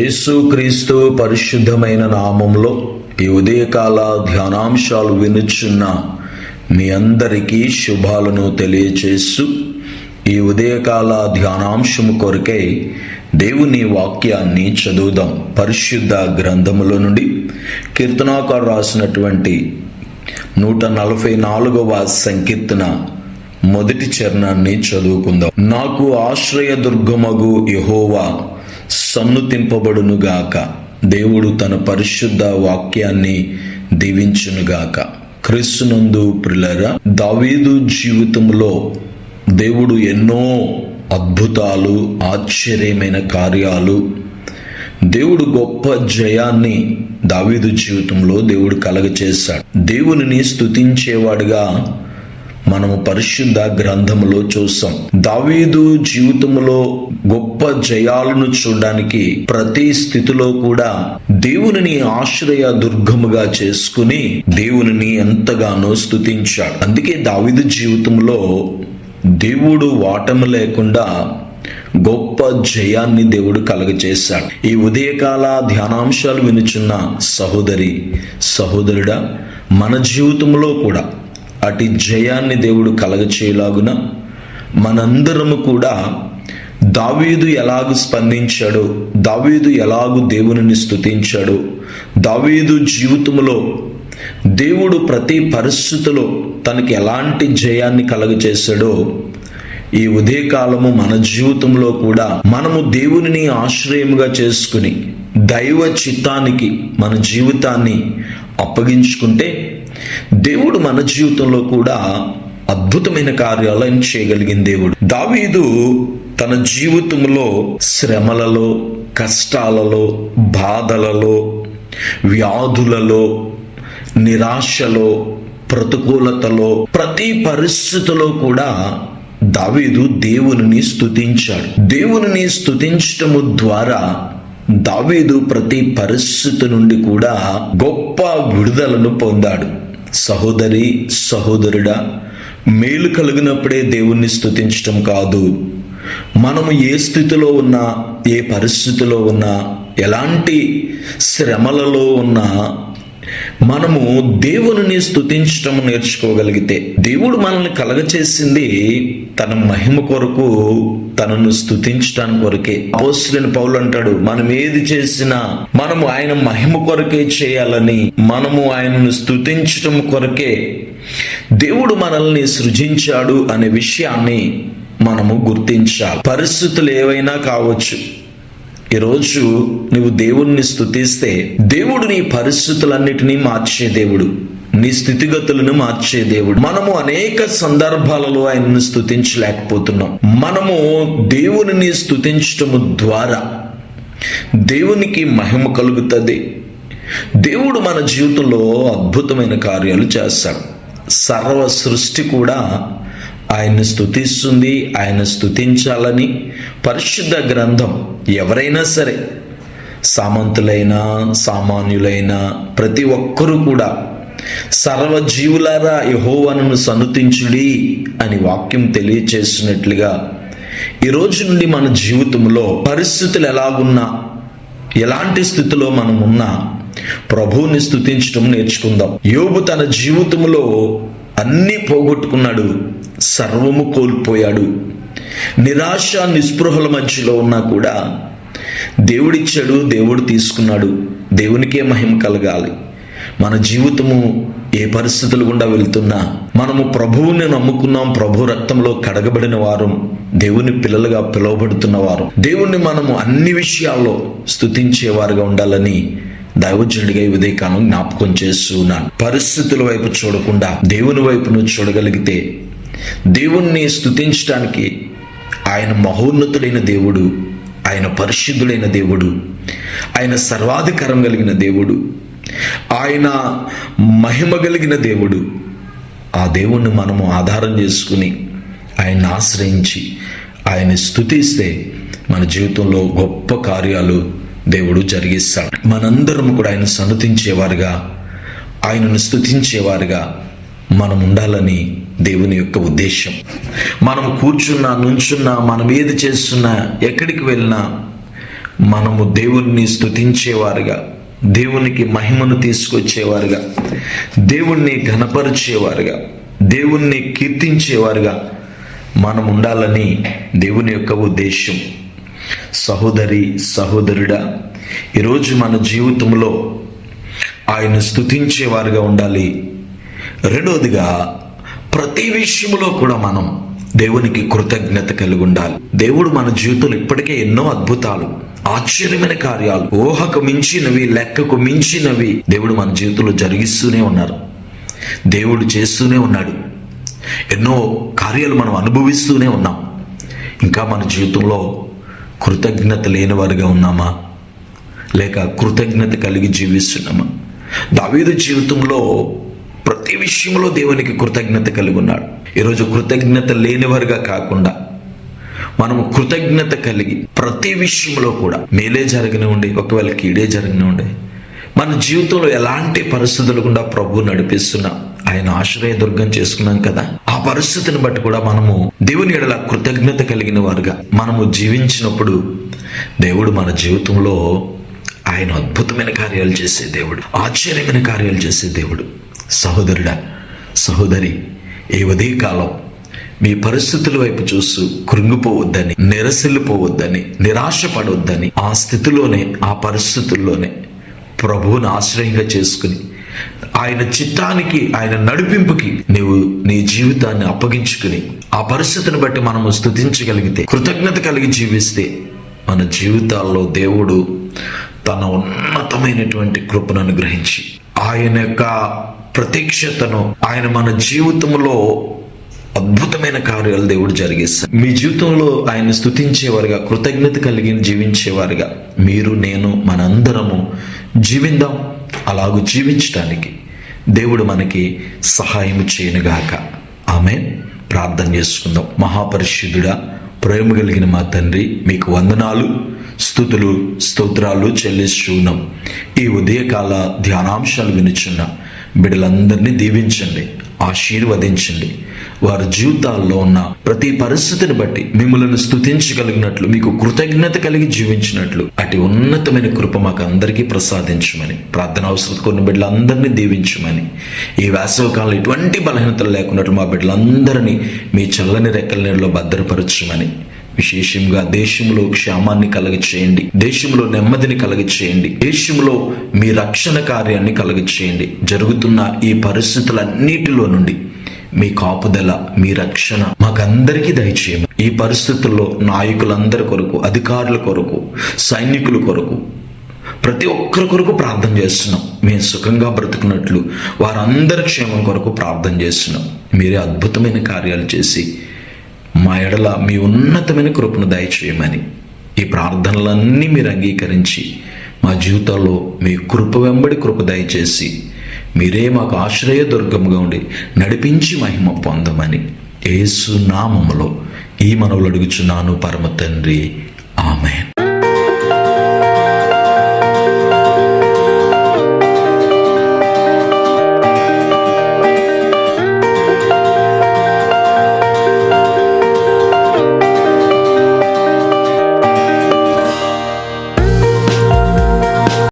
యేసుక్రీస్తు పరిశుద్ధమైన నామంలో ఈ ఉదయకాల ధ్యానాంశాలు వినుచున్న మీ అందరికీ శుభాలను తెలియచేస్తూ ఈ ఉదయకాల ధ్యానాంశము కొరకై దేవుని వాక్యాన్ని చదువుదాం. పరిశుద్ధ గ్రంథములో నుండి కీర్తనాకారు రాసినటువంటి నూట నలభై నాలుగవ సంకీర్తన మొదటి చరణాన్ని చదువుకుందాం. నాకు ఆశ్రయ దుర్గమగు యహోవా సన్నుతింపబడునుగాక. దేవుడు తన పరిశుద్ధ వాక్యాన్ని దీవించునుగాక. క్రీస్తునందు ప్రిలరా దావీదు జీవితంలో దేవుడు ఎన్నో అద్భుతాలు ఆశ్చర్యమైన కార్యాలు దేవుడు గొప్ప జయాన్ని దావీదు జీవితంలో దేవుడు కలగచేశాడు. దేవునిని స్తుతించేవాడుగా మనము పరిశుద్ధ గ్రంథములో చూసాం దావీదు జీవితంలో గొప్ప జయాలను చూడడానికి ప్రతి స్థితిలో కూడా దేవునిని ఆశ్రయ దుర్గముగా చేసుకుని దేవునిని ఎంతగానో స్తుతించాడు. అందుకే దావీదు జీవితంలో దేవుడు వాటము లేకుండా గొప్ప జయాన్ని దేవుడు కలగజేశాడు ఈ ఉదయకాల ధ్యానాంశాలు వినుచున్న సహోదరి సహోదరుడా మన జీవితంలో కూడా అటు జయాన్ని దేవుడు కలగచేయలాగున మనందరము కూడా దావీదు ఎలాగు స్పందించాడో దావీదు ఎలాగు దేవునిని స్తుతించాడో దావీదు జీవితంలో దేవుడు ప్రతి పరిస్థితిలో తనకి ఎలాంటి జయాన్ని కలగచేశాడో ఈ ఉదయకాలము మన జీవితంలో కూడా మనము దేవునిని ఆశ్రయముగా చేసుకుని దైవ చిత్తానికి మన జీవితాన్ని అప్పగించుకుంటే దేవుడు మన జీవితంలో కూడా అద్భుతమైన కార్యాలను చేయగలిగిన దేవుడు. దావీదు తన జీవితంలో శ్రమలలో కష్టాలలో బాధలలో వ్యాధులలో నిరాశలో ప్రతికూలతలో ప్రతి పరిస్థితిలో కూడా దావీదు దేవునిని స్తుతించాడు. దేవునిని స్థుతించటము ద్వారా దావీదు ప్రతి పరిస్థితి నుండి కూడా గొప్ప విడుదలను పొందాడు. సహోదరి సహోదరుడా మేలు కలిగినప్పుడే దేవుణ్ణి స్తుతించటం కాదు. మనము ఏ స్థితిలో ఉన్నా ఏ పరిస్థితిలో ఉన్నా ఎలాంటి శ్రమలలో ఉన్నా మనము దేవుని స్తుతించటం నేర్చుకోగలిగితే దేవుడు మనల్ని కలగచేసింది తన మహిమ కొరకు తనను స్తుతించటానికి కొరకే. అపోస్తులైన పౌలు అంటాడు మనం ఏది చేసినా మనము ఆయన మహిమ కొరకే చేయాలని మనము ఆయనను స్తుతించటం కొరకే. దేవుడు మనల్ని సృజించాడు అనే విషయాన్ని మనము గుర్తించాలి. పరిస్థితులు ఏవైనా కావచ్చు ఈరోజు నువ్వు దేవుణ్ణి స్థుతిస్తే దేవుడు నీ పరిస్థితులన్నిటినీ మార్చే దేవుడు. నీ స్థితిగతులను మార్చే దేవుడు. మనము అనేక సందర్భాలలో ఆయనను స్థుతించలేకపోతున్నాం మనము దేవునిని స్థుతించటము ద్వారా దేవునికి మహిమ కలుగుతుంది. దేవుడు మన జీవితంలో అద్భుతమైన కార్యాలు చేస్తాడు. సర్వ సృష్టి కూడా ఆయన్ని స్థుతిస్తుంది ఆయన స్థుతించాలని పరిశుద్ధ గ్రంథం ఎవరైనా సరే సామంతులైనా సామాన్యులైనా ప్రతి ఒక్కరూ కూడా సర్వజీవులారా యహోవను సనుతించుడి అని వాక్యం తెలియచేసినట్లుగా ఈ రోజు నుండి మన జీవితంలో పరిస్థితులు ఎలాగున్నా ఎలాంటి స్థితిలో మనం ఉన్నా ప్రభువుని స్థుతించడం నేర్చుకుందాం. యోబు తన జీవితంలో అన్నీ పోగొట్టుకున్నాడు. సర్వము కోల్పోయాడు. నిరాశ నిస్పృహల మధ్యలో ఉన్నా కూడా దేవుడిచ్చాడు దేవుడు తీసుకున్నాడు. దేవునికే మహిమ కలగాలి. మన జీవితము ఏ పరిస్థితులు గుండా వెళ్తున్నా మనము ప్రభువుని నమ్ముకున్నాం ప్రభు రక్తంలో కడగబడిన వారం దేవుని పిల్లలుగా పిలువబడుతున్న వారు. దేవుణ్ణి మనము అన్ని విషయాల్లో స్తుతించేవారుగా ఉండాలని దైవజనుడిగా ఈ ఉదయకాలం జ్ఞాపకం చేస్తున్నాను. పరిస్థితుల వైపు చూడకుండా దేవుని వైపును చూడగలిగితే దేవుణ్ణి స్థుతించడానికి ఆయన మహోన్నతుడైన దేవుడు ఆయన పరిశుద్ధుడైన దేవుడు ఆయన సర్వాధికారం కలిగిన దేవుడు ఆయన మహిమ కలిగిన దేవుడు ఆ దేవుణ్ణి మనము ఆధారం చేసుకుని ఆయన్ని ఆశ్రయించి ఆయన్ని స్థుతిస్తే మన జీవితంలో గొప్ప కార్యాలు దేవుడు జరిగిస్తాడు. మనందరం కూడా ఆయన సన్నతించేవారుగా ఆయనను స్తుతించేవారుగా మనం ఉండాలని దేవుని యొక్క ఉద్దేశం. మనం కూర్చున్నా నుంచున్నా మనం ఏది చేస్తున్నా ఎక్కడికి వెళ్ళినా మనము దేవుణ్ణి స్థుతించేవారుగా దేవునికి మహిమను తీసుకొచ్చేవారుగా దేవుణ్ణి ఘనపరిచేవారుగా దేవుణ్ణి కీర్తించేవారుగా మనం ఉండాలని దేవుని యొక్క ఉద్దేశం. సహోదరి సహోదరుడా ఈరోజు మన జీవితంలో ఆయన స్తుతించేవారుగా ఉండాలి. రెండవదిగా ప్రతి విషయంలో కూడా మనం దేవునికి కృతజ్ఞత కలిగి ఉండాలి. దేవుడు మన జీవితంలో ఇప్పటికే ఎన్నో అద్భుతాలు ఆశ్చర్యమైన కార్యాలు ఊహకు మించినవి లెక్కకు మించినవి దేవుడు మన జీవితంలో జరిగిస్తూనే ఉన్నారు. దేవుడు చేస్తూనే ఉన్నాడు. ఎన్నో కార్యాలు మనం అనుభవిస్తూనే ఉన్నాం. ఇంకా మన జీవితంలో కృతజ్ఞత లేని వారిగా ఉన్నామా? లేక కృతజ్ఞత కలిగి జీవిస్తున్నామా? దావీదు జీవితంలో ప్రతి విషయంలో దేవునికి కృతజ్ఞత కలిగి ఉన్నాడు. ఈరోజు కృతజ్ఞత లేనివారుగా కాకుండా మనము కృతజ్ఞత కలిగి ప్రతి విషయంలో కూడా మేలే జరగనివ్వండి ఒకవేళ కీడే జరగనివ్వండి మన జీవితంలో ఎలాంటి పరిస్థితులు గుండా ప్రభు నడిపిస్తున్నా ఆయన ఆశ్రయ దుర్గం చేసుకున్నాం కదా? ఆ పరిస్థితిని బట్టి కూడా మనము దేవుని ఎడల కృతజ్ఞత కలిగిన వారుగా మనము జీవించినప్పుడు దేవుడు మన జీవితంలో ఆయన అద్భుతమైన కార్యాలు చేసే దేవుడు ఆశ్చర్యమైన కార్యాలు చేసే దేవుడు. సహోదరుడా సహోదరి ఈ ఉదయ కాలం మీ పరిస్థితుల వైపు చూస్తూ కృంగిపోవద్దని నిరసిల్లిపోవద్దని నిరాశపడవద్దని ఆ స్థితిలోనే ఆ పరిస్థితుల్లోనే ప్రభువుని ఆశ్రయంగా చేసుకుని ఆయన చిత్తానికి ఆయన నడిపింపుకి నీవు నీ జీవితాన్ని అప్పగించుకుని ఆ పరిస్థితిని బట్టి మనము స్థుతించగలిగితే కృతజ్ఞత కలిగి జీవిస్తే మన జీవితాల్లో దేవుడు తన ఉన్నతమైనటువంటి కృపను అనుగ్రహించి ఆయన యొక్క ప్రత్యక్షతను ఆయన మన జీవితంలో అద్భుతమైన కార్యాలు దేవుడు జరిగిస్తాడు. మీ జీవితంలో ఆయన స్థుతించేవారుగా కృతజ్ఞత కలిగి జీవించేవారుగా మీరు నేను మనందరము జీవిందాం. అలాగూ జీవించడానికి దేవుడు మనకి సహాయం చేయనుగాక. ఆమె ప్రార్థన చేసుకుందాం. మహాపరిశుద్ధుడా ప్రేమ కలిగిన మా తండ్రి మీకు వందనాలు స్థుతులు స్తోత్రాలు చెల్లిస్తున్నాం ఈ ఉదయకాల ధ్యానాంశాలు వినుచున్న బిడ్డలందరినీ దీవించండి. ఆశీర్వదించండి. వారి జీవితాల్లో ఉన్న ప్రతి పరిస్థితిని బట్టి మిమ్మల్ని స్థుతించగలిగినట్లు మీకు కృతజ్ఞత కలిగి జీవించినట్లు అటు ఉన్నతమైన కృప మాకు అందరికీ ప్రసాదించమని ప్రార్థన అవసరం కొన్ని బిడ్డలందరినీ దీవించమని ఈ వేసవకాలంలో ఎటువంటి బలహీనతలు లేకున్నట్లు మా బిడ్డలందరినీ మీ చల్లని రెక్కల నీళ్ళలో భద్రపరచమని విశేషంగా దేశంలో క్షేమాన్ని కలగ చేయండి దేశంలో నెమ్మదిని కలగ చేయండి దేశంలో మీ రక్షణ కార్యాన్ని కలగ చేయండి జరుగుతున్న ఈ పరిస్థితులన్నిటిలో నుండి మీ కాపుదల మీ రక్షణ మాకందరికీ దయచేయము ఈ పరిస్థితుల్లో నాయకులందరి కొరకు అధికారుల కొరకు సైనికుల కొరకు ప్రతి ఒక్కరి కొరకు ప్రార్థన చేస్తున్నాం. మేము సుఖంగా బ్రతుకున్నట్లు వారందరి క్షేమం కొరకు ప్రార్థన చేస్తున్నాం. మీరే అద్భుతమైన కార్యాలు చేసి మా ఎడల మీ ఉన్నతమైన కృపను దయచేయమని ఈ ప్రార్థనలన్నీ మీరు అంగీకరించి మా జీవితాల్లో మీ కృప వెంబడి కృప దయచేసి మీరే మాకు ఆశ్రయ దుర్గముగా ఉండి నడిపించి మహిమ పొందమని ఏసునామములో ఈ మనవులు అడుగుచున్నాను పరమ తండ్రి. ఆమెన్.